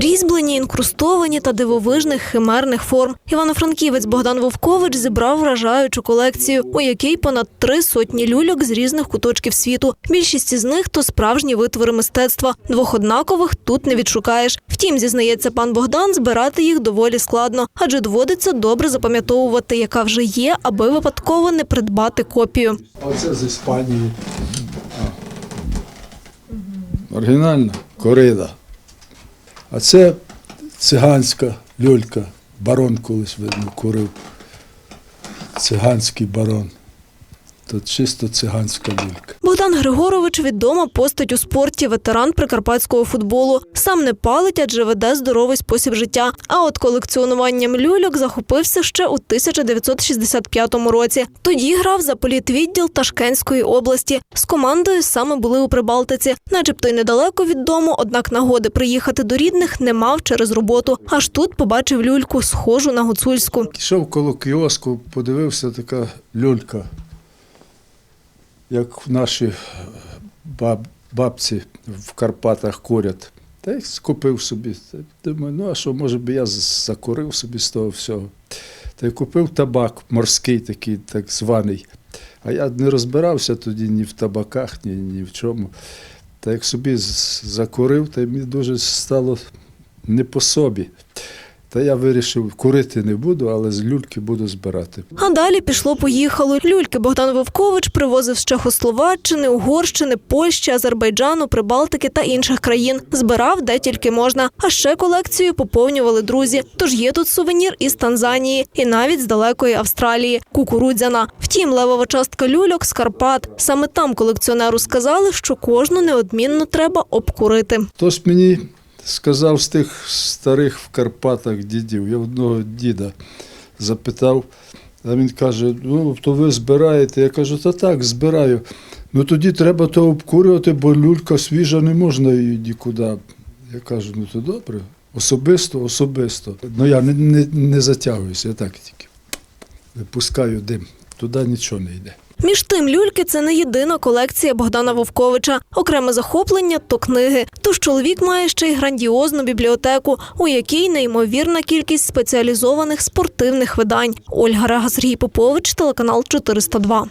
Різьблені, інкрустовані та дивовижних химерних форм. Івано-франківець Богдан Вовкович зібрав вражаючу колекцію, у якій понад три сотні люльок з різних куточків світу. Більшість із них то справжні витвори мистецтва. Двох однакових тут не відшукаєш. Втім, зізнається пан Богдан, збирати їх доволі складно, адже доводиться добре запам'ятовувати, яка вже є, аби випадково не придбати копію. Оце з Іспанії. Оригінальна корида. А це циганська люлька. Барон колись видно курив. Циганський барон. Тут чисто циганська люлька. Богдан Григорович відома постать у спорті, ветеран прикарпатського футболу. Сам не палить, адже веде здоровий спосіб життя. А от колекціонуванням люльок захопився ще у 1965 році. Тоді грав за політвідділ Ташкентської області. З командою саме були у Прибалтиці, начебто й недалеко від дому, однак нагоди приїхати до рідних не мав через роботу. Аж тут побачив люльку, схожу на гуцульську. Йшов коло кіоску, подивився така люлька, як наші баб, бабці в Карпатах курять. Та й купив собі. Думаю, ну а що, може би я закурив собі з того всього. Та й купив табак морський такий, так званий. А я не розбирався тоді ні в табаках, ні, ні в чому. Та як собі закурив, та й мені дуже стало не по собі. Та я вирішив, курити не буду, але з люльки буду збирати. А далі пішло-поїхало. Люльки Богдан Вовкович привозив з Чехословаччини, Угорщини, Польщі, Азербайджану, Прибалтики та інших країн. Збирав де тільки можна. А ще колекцію поповнювали друзі. Тож є тут сувенір із Танзанії і навіть з далекої Австралії кукурудзяна. Втім, левова частка люльок з Карпат. Саме там колекціонеру сказали, що кожну неодмінно треба обкурити. Хтось мені сказав з тих старих в Карпатах дідів, я одного діда запитав, а він каже: ну, то ви збираєте. Я кажу, та так, збираю. Ну тоді треба то обкурювати, бо люлька свіжа, не можна її нікуди. Я кажу, ну то добре, особисто, особисто. Ну я не, не, не затягуюся, я так тільки випускаю дим, туди нічого не йде. Між тим, люльки це не єдина колекція Богдана Вовковича. Окреме захоплення то книги. Тож чоловік має ще й грандіозну бібліотеку, у якій неймовірна кількість спеціалізованих спортивних видань. Ольга Рега Сергій Попович, телеканал 402.